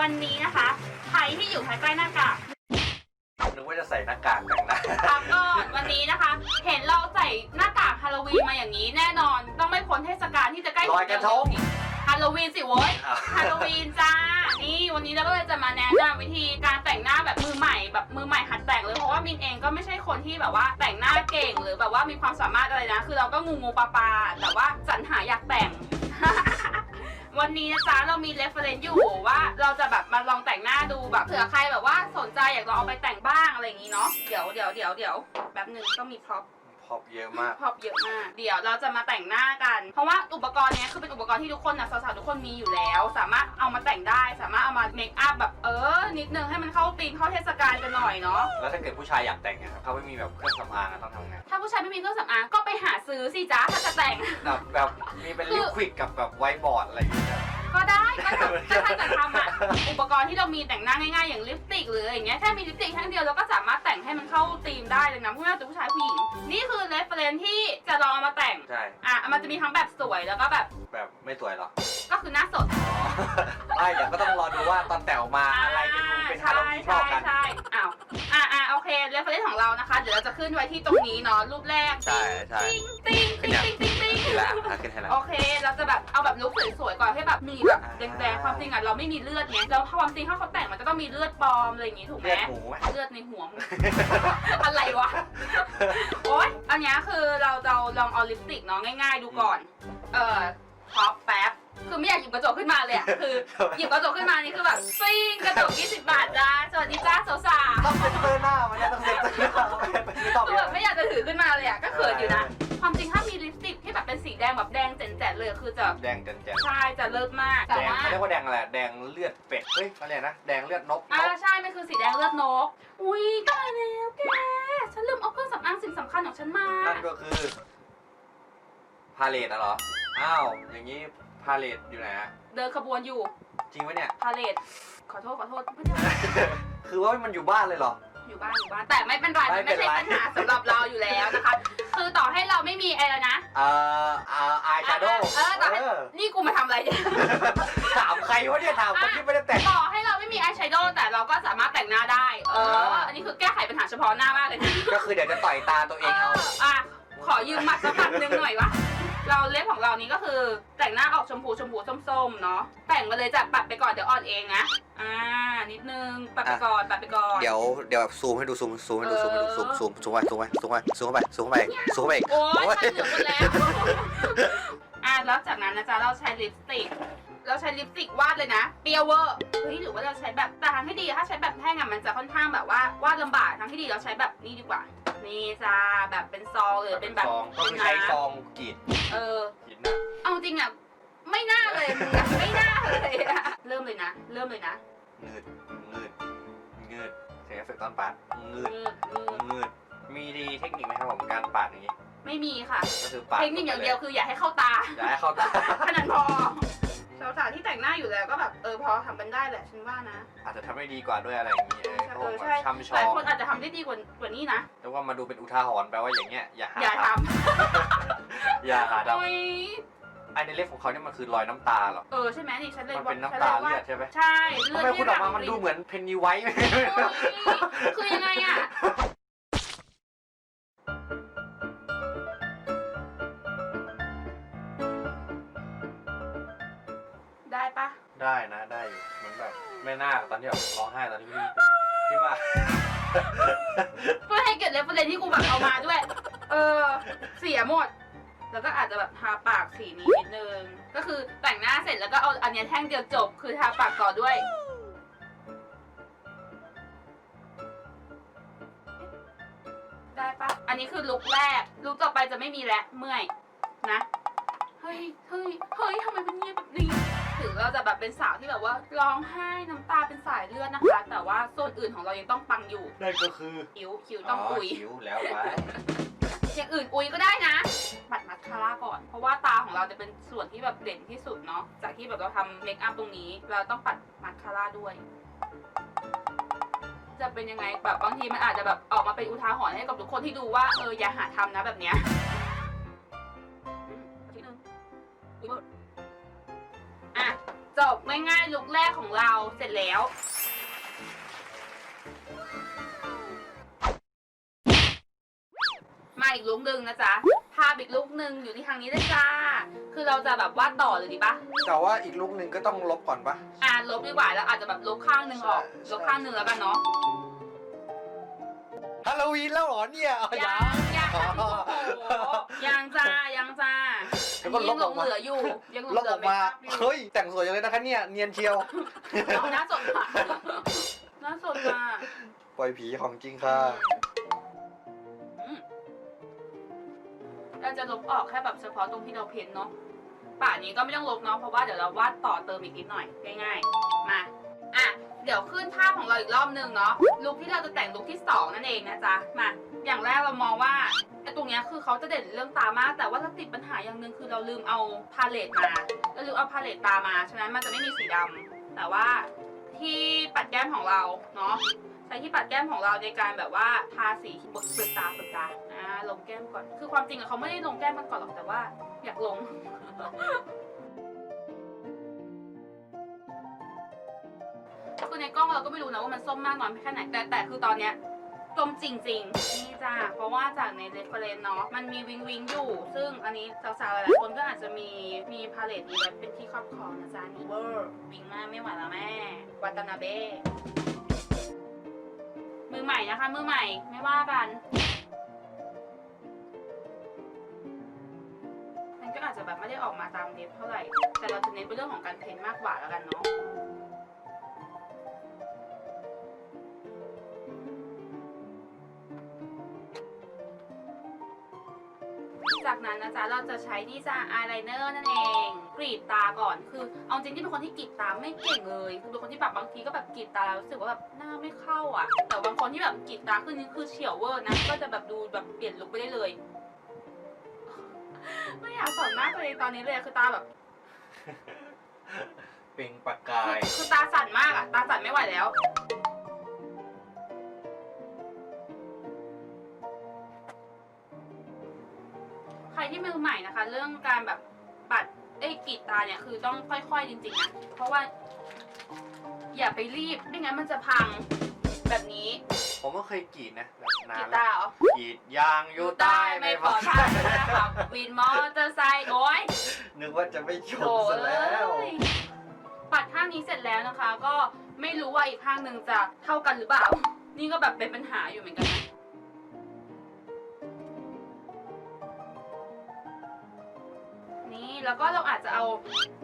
วันนี้นะคะใครที่อยู่ภายใต้หน้ากากนึกว่าจะใส่หน้ากากแต่งหน้าครับก็วันนี้นะคะ เห็นเราใส่หน้ากากฮาโลวีนมาอย่างนี้แน่นอนต้องไม่พ้นเทศกาลที่จะใกล้ลอยกระทงฮาโลวีนสิโว้ยอ้าวฮาโลวีนจ้า นี่วันนี้เราก็เลยจะมาแนะนำวิธีการแต่งหน้าแบบมือใหม่แบบมือใหม่หัดแต่งเลยเพราะว่ามินเองก็ไม่ใช่คนที่แบบว่าแต่งหน้าเก่งหรือแบบว่ามีความสามารถอะไรนะ คือเราก็งูงูปลาปลาแต่ว่าสรรหาอยากแต่ง วันนี้นะจ๊ะเรามีเรฟเฟรนซ์อยู่ว่าเราจะแบบมาลองแต่งหน้าดูแบบเผื่อใครแบบว่าสนใจอยากลองเอาไปแต่งบ้างอะไรอย่างนี้เนาะเดี๋ยวเดี๋ยวเดี๋ยวเดี๋ยวแป๊บหนึ่งต้องมีพร็อพ พอบเยอะมากพร็อพเยอะมาก เดี๋ยวเราจะมาแต่งหน้ากัน เพราะว่าอุปกรณ์เนี้ยคือเป็นอุปกรณ์ที่ทุกคนนะสาวๆทุกคนมีอยู่แล้ว สามารถเอามาแต่งได้ สามารถเอามาเมคอัพแบบเออ นิดนึงให้มันเข้าธีมเข้าเทศกาลกันหน่อยเนาะ แล้วถ้าเกิดผู้ชายอยากแต่งอะครับเขาไม่มีแบบเครื่องสำอางอะต้องทำไงถ้าผู้ชายไม่มีเครื่องสำอางก็ไปหาซื้อสิจ้าถ้าจะแต่ง แบบแบบมีเป็นลิควิดกับแบบไวท์บอร์ดอะไรอย่างเงี้ย ก็ได้ก็ทำก็ถ้าจะทำอะอุปกรณ์ที่เรามีแต่งหน้าง่ายๆ อย่างลิปสติกหรืออย่างเงี้ยแค่มีลิปสติกแท่งเดียวเราก็สามารถแต่งให้มันเข้าธีมได้เลยนะไม่ว่าจะผู้ชายผู้หญิง นี่คือเรฟเฟรนที่จะลองเอามาแต่งใช่ อะมันจะมีทั้งแบบสวยแล้วก็แบบแบบไม่สวยหรอก็คือหน้าสดอ๋อไม่เดี๋ยวก็ต้องรอดูว่าตอนแต่งออกมาอะไรจะดูเป็นฮาโลวีนมากกว่ากัน ใช่ ฟเฟรนของเรานะคะ เดี๋ยวเราจะขึ้นไว้ที่ตรงนี้เนาะรูปแรกใช่ใช่ ติ้งติ้งติ้งติ้งติ้งติ้งนี่แหละอะขึ้นให้แล้วโอเค เราจะแบบเอาแบบลุคสวยๆก่อนให้แบบมีแบบแดงๆความจริงอะเราไม่มีเลือดไงแล้วความจริงถ้าเขาแต่งมันจะต้องมีเลือดปลอมอะไรอย่างงี้ถูกไหมเลือดหมูไหม เลือดในหัวมึง อะไรวะ โอ๊ย อันเนี้ยคือเราจะลองเอาลิปสติกเนาะง่ายๆดูก่อน เออท็อปแป๊บ คือไม่อยากหยิบกระจกขึ้นมาเลยอะคือหยิบกระจกขึ้นมานี่คือแบบซิงกระจก20บาทจ้าสวัสดีจ้าสาวต้องเซ็นเตอร์หน้ามันเนี่ยต้องเซ็นเตอร์หน้าไม่ต้องๆคือแบบไม่อยากจะถือขึ้นมาเลยอะก็เขินอยู่นะความจริงถ้ามีลิปสติกที่แบบเป็นสีแดงแบบแดงแจ๋ๆเลยคือจะแดงแจ่มใช่จะเลิศมากๆแต่แดงว่าเขาเรียกว่าแดงอะไรแดงเลือดเป็ดเฮ้ยอะไรนะแดงเลือดนกนอ่ากใช่มันคือสีแดงเลือดนก อุ้ยตายแล้วแกฉันลืมเอาเครื่องสำอางสิ่งสำคัญของฉันมานั่นก็คือพาเลตอะเหรออ้าวอย่างนี้ พาเลตอยู่ไหนฮะเดินขบวนอยู่จริงปะเนี่ย พาเลทขอโทษขอโทษไม่ได้คือว่ามันอยู่บ้านเลยเหรอ อยู่บ้านอยู่บ้านแต่ไม่เป็นไรไม่มันเป็ไม่นใช่ไรปัญหาสำหรับเราอยู่แล้วนะคะ คือต่อให้เราไม่มีอะไรนะเอ่ออ่าอายชาโดว์เออต่อให้นี่กูมาทำอะไรเนี่ย ถามใครวะเนี่ยถามคนที่ไม่ได้แต่ง ต่อให้เราไม่มีอายแชโดว์แต่เราก็สามารถแต่งหน้าได้ เอออ่าอันนี้คือแก้ไขปัญหาเฉพาะหน้ามากเลยนะก็คือเดี๋ยวจะต่อยตาตัวเองเอา อะขอยืมหมัดสักหมัดหนึงหน่อยวะ เราเล็บของเรานี้ก็คือแต่งหน้าออกชมพูชมพูส้มๆเนาะแต่งมาเลยจ้ะปัดไปก่อนเดี๋ยวอ่อนเองนะอ่านิดนึงปัดไปก่อนปัดไปก่อนเดี๋ยวเดี๋ยวซูมให้ดูซูมซูมให้ดูซูมให้ดูซูมซูมซูมไปซูมไปซูมไปซูมไปซูมไปซูมไปโอ๊ยฉันเหลือหมดแล้วอะแล้วจากนั้นนะจ๊ะเราใช้ลิปสติกเราใช้ลิปสติกวาดเลยนะเปรี้ยวเวอร์เฮ้ยหรือว่าเราใช้แบบแต่ทางที่ดีถ้าใช้แบบแท่งอะมันจะค่อนข้างแบบว่าวาดลำบากทางที่ดีเราใช้แบบนี้ดีกว่า นี่จ้าแบบเป็นซองหรือเป็นแบบซองก็เป็นคือใช้น้ำซองกรีดเออกรีดหนะเอาจริงอะไม่น่าเลยมึงอะไม่น่าเลยอะเริ่มเลยนะ เริ่มเลยนะงืดงืดงืดเสียงเอฟเฟกต์ตอนปาดงืดงืดงืดงืดมีดีเทคนิคไหมครับผมการปาดอย่างนี้ ไม่มีค่ะก็คือปาดเทคนิคอย่างเดียวคืออย่าให้เข้าตาอย่าให้เข้าตาแค่นั้นพอ สาวๆที่แต่งหน้าอยู่แล้วก็แบบเออพอทำกันได้แหละฉันว่านะอาจจะทำได้ดีกว่าด้วยอะไรอย่างนี้เออเอเขาอแบใช่บช่ำชหลาอยงคนอาจจะทำได้ดีกว่ากว่านี้นะแล้วว่ามาดูเป็นอุทาหรณ์แปลว่าอย่างเงี้ยอย่าหาอย่าททำอย่าหาำทำโอ้ยไอในเล็บของเขาเนี่ยมันคือรอยน้ำตาเหรอ เออใช่ไหมนี่ฉันเลยมันเป็นฉัน้ำตาลยเลืว่าอดใช่ไหม ใช่เลืทำอดไมที่คุณออกมามันหดูงเหมือนเพนนีไวท์ โอ้ยคือยังไงอะ ได้ปะได้นะได้อยู่เหมือนแบบแม่นาคตอนที่แบบร้องไห้ตอนที่พี่พี่ว่า เพื่อให้เกิดเรฟเฟรนที่กูแบบเอามาด้วย เออ เสียหมด แล้วก็อาจจะแบบทาปากสีนี้นิดนึง ก็คือแต่งหน้าเสร็จแล้วก็เอาอันเนี้ยแท่งเดียวจบ คือทาปากต่อด้วย ได้ปะอันนี้คือลุคแรก ลุคต่อไปจะไม่มีแล้ว เมื่อย นะ เฮ้ย เฮ้ย เฮ้ยทำไมเป็นเงียบแบบนี้ถึ งเราจะแบบเป็นสาวที่แบบว่าร้องไห้น้ำตาเป็นสายเลือดนะคะ แต่ว่าส่วนอื่นของเรายังต้องปังอยู่นั่นก็คือคิ้วคิ้วต้องอุยคิ้วแล้วไปอย่างอื่นอุยก็ได้นะปัดมัสคาร่าก่อน เพราะว่าตาของเราจะเป็นส่วนที่แบบเด่นที่สุดเนาะจากที่แบบเราทำเมคอัพตรงนี้ เราต้องปัดมัสคาร่าด้วย จะเป็นยังไงแบบบางทีมันอาจจะแบบออกมาเป็นอุทาหรณ์ให้กับทุกคนที่ดูว่าเอออย่าหาทำนะแบบเนี้ยอืมนิดนึงอุ๊ยเบิร์ดอะ จจบง่ายๆลุกแรกของเราเสร็จแล้ว มาอีกลุกหนึ่งนะจ๊ะภาพอีกลุกหนึ่งอยู่ที่ทางนี้เลยจ้า คือเราจะแบบวาดต่อเลยดีปะแต่ว่าอีกลูกหนึ่งก็ต้องลบก่อนปะอ่าลบดีกว่าแล้วอาจจะแบบลบข้างหนึ่งออกใช่ลบข้างหนึ่งแล้วกันเนาะ ฮาโลวีนแล้วเหรอเนี่ยเอายัยังงยังค่ะพี่โอ้โห ยังจ้ายังจ้าแล้อัวนก็นี้ลยับงออกมาหลงเหลืออยู่ ยังหลงลบเหลือออกไม่มาครับอยู่เฮ้ย แต่งสวยจังเลยนะคะเนี่ย เนียนเชียว เอาหน้าสดค่ะหน้าสดค่ะปล่อยผีของจริงค่ะ อืมเราจะลบออกแค่แบบเฉพาะตรงที่เราเพ้นเนาะป่านนี้ก็ไม่ต้องลบเนาะเพราะว่าเดี๋ยวเราวาดต่อเติมอีกนิดหน่อยง่ายๆมาอะเดี๋ยวขึ้นภาพของเราอีกรอบนึงเนาะลุคที่เราจะแต่งลุคที่สองนั่นเองนะจ๊ะมา อย่างแรกเรามองว่าไอ้ตรงเนี้ยคือเขาจะเด่นเรื่องตามาก แต่ว่าเราติดปัญหาอย่างหนึ่งคือเราลืมเอาพาเลตมาเราลืมเอาพาเลตตามาฉะนั้นมันจะไม่มีสีดำแต่ว่าที่ปัดแก้มของเราเนาะใช้ที่ปัดแก้มของเราในการแบบว่าทาสีบนเปลือกตาเปลือกตาอ่าลงแก้มก่อน คือความจริงอะเขาไม่ได้ลงแก้มมันก่อนหรอกแต่ว่า อยากลงคือในกล้องเราก็ไม่รู้นะว่ามันส้มมากน้อยแค่ไหนแต่แต่คือตอนเนี้ย ส้มจริงๆนี่จ้าเพราะว่าจากในเรฟเฟรนเนาะมันมีวิงวิงอยู่ ซึ่งอันนี้สาวๆหลายๆคนก็อาจจะมีมีพาเลตนี้ไว้เป็นที่ครอบครองนะจ๊ะนี่เวอร์วิงมากไม่ไหวแล้วแม่วาตานาเบ้มือใหม่นะคะ มือใหม่ไม่ว่ากันมันก็อาจจะแบบไม่ได้ออกมาตามเน็ตเท่าไหร่ แต่เราจะเน้นเป็นเรื่องของการเพ้นมากกว่าแล้วกันเนาะ นั้นนะจ๊ะ เราจะใช้นี่จ้าอายไลเนอร์นั่นเอง กรีดตาก่อน คือ เอาจริงที่เป็นคนที่กรีดตาไม่เก่งเลย คือเป็นคนที่แบบบางทีก็แบบกรีดตาแล้วรู้สึกว่าแบบหน้าไม่เข้าอะ แต่บางคนที่แบบกรีดตาคือนี่คือเฉียวเวอร์นะ ก็จะแบบดูแบบเปลี่ยนลุคไปได้เลย ไม่อยากสอนหน้าตัวเองตอนนี้เลยอะคือตาแบบเปล่งประกาคือยคือตาสั่นมากอะ ตาสั่นไม่ไหวแล้ว รที่มือใหม่นะคะ เรื่องการแบบปัดเอ้ยกรีดตาเนี่ยคือต้องค่อยๆจริงๆนะเพราะว่า อย่าไปรีบไม่งั้นมันจะพังแบบนี้ ผมก็เคยกรีดนะแบบนากรีนดแล้ตาวเหรอกรีดยางอยู่ใต้ไม่ปลอดภัยนะครับวินมอเตอร์ไซค์โอ้ย นึกว่าจะไม่จบโอ้ซะแล้วยปัดข้างนี้เสร็จแล้วนะคะ ก็ไม่รู้ว่าอีกข้างหนึ่งจะเท่ากันหรือเปล่า นี่ก็แบบเป็นปัญหาอยู่เหมือนกันนะ แล้วก็เราอาจจะเอา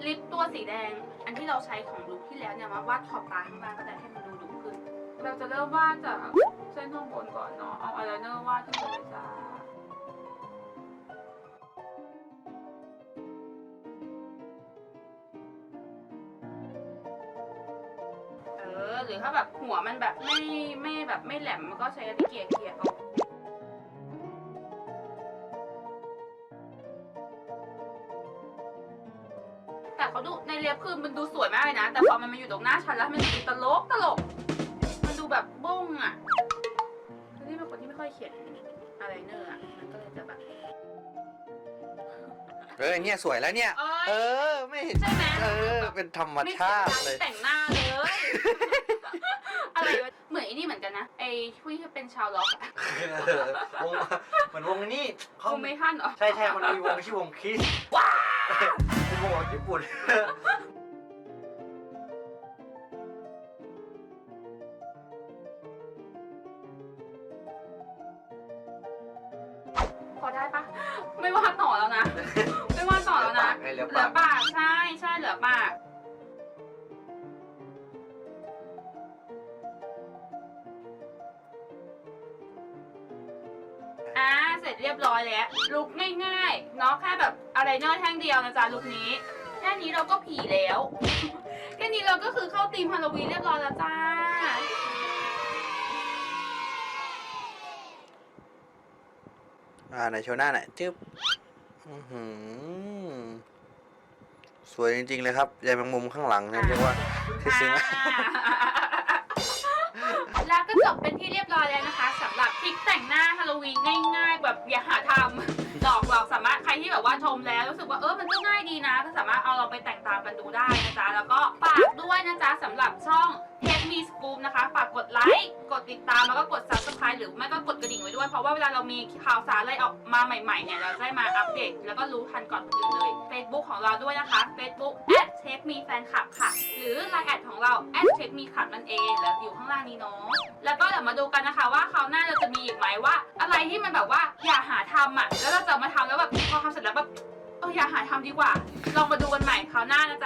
ลิปตัวสีแดง อันที่เราใช้ของลุคที่แล้วเนี่ยมาวาดขอบตาข้างล่างก็ได้ให้มันดูดุขึ้น เราจะเริ่มวาดจากเส้นข้างบนก่อนเนาะเอาอายไลเนอร์วาดขึ้นไปเลยจ้าเออหรือถ้าแบบหัวมันแบบไม่ไม่แบบไม่แหลมมันก็ใช้ตะเกียบเกียร์ออก แต่เขาดูในเล็บคือมันดูสวยมากเลยนะ แต่พอมันมาอยู่ตรงหน้าฉันแล้วมันดูตลกตลก มันดูแบบบ้งอะคือนี่เป็นคนที่ไม่ค่อยเขียนอะไรเนอร์อะมันก็เลยจะแบบเออเนี่ยสวยแล้วเนี่ย เอ้เอยอไม่เห็นใช่ไหมเออ เป็นธรรมไม่ชาติเสีเลยแต่งหน้าเลยอะไรวะเหมือนไอ้นี่เหมือนกันนะไอ้ผู้ที่เป็นชาวล็อกอะเออวงเหมือนวงนี้เขาคงไม่ทันเหรอใช่ใช่มันมีวงชื่อวงคิสว้า เป็นวงของญี่ปุ่น พอได้ปะไม่ว่าต่อแล้วนะ ไม่ว่าต่อแล้วนะ เหลือปากไงเหลือเหลือปากปาก ใช่ใช่เหลือปาก ร็จเรียบร้อยแล้ว ลุกง่ายๆ เนาะแค่แบบอะไรเนอร์แท่งเดียวนะจ๊ะลุกนี้ แค่นี้เราก็ผีแล้ว แค่นี้เราก็คือเข้าธีมฮาโลวีนเรียบร้อยแล้วจ้า อ่าไหนโชว์หน้าหน่อยจึ๊บอื้อหือสวยจริง ๆ เลยครับยายแมงมุมข้างหลังเนี่ยเรียกว่าที่ซื้อมาแล้วก็จบเป็นที่เรียบร้อยแล้วนะคะสำหรับทริค แต่งหน้าฮาโลวีนง่าย ๆ แบบอย่าหาทำหลอกหลอกสามารถใครที่แบบว่าชมแล้วรู้สึกว่าเออมันก็ง่ายดีนะ ก็สามารถเอาเราไปแต่งตามกันดูได้นะจ๊ะแล้วก็ฝากด้วยนะจ๊ะสำหรับช่อง t e c h Me Scoop นะคะฝากกดไลค์กดติดตามแล้วก็กด Subscribe หรือไม่ก็กดกระดิ่งไว้ด้วยเพราะว่าเวลาเรามีข่าวสารอะไรออกมาใหม่ๆเนี่ยเราจะได้มาอัปเดตแล้วก็รู้ทันก่อนคนอื่นเลย Facebook ของเราด้วยนะคะ Facebook at t e c h Me Fan Club ค่ะ หรือ Line แอดของเราแอดเทคมีคลับนั่นเองแล้วอยู่ข้างล่างนี้เนาะแล้วก็เดี๋ยวมาดูกันนะคะว่าคราวหน้าเราจะมีอีกไหมว่า อะไรที่มันแบบว่าอย่าหาทำอะแล้วเราจะมาทำแล้วแบบพอทำเสร็จแล้วแบบเอออย่าหาทำดีกว่าลองมาดูกันใหม่คราวหน้านะจ๊ะ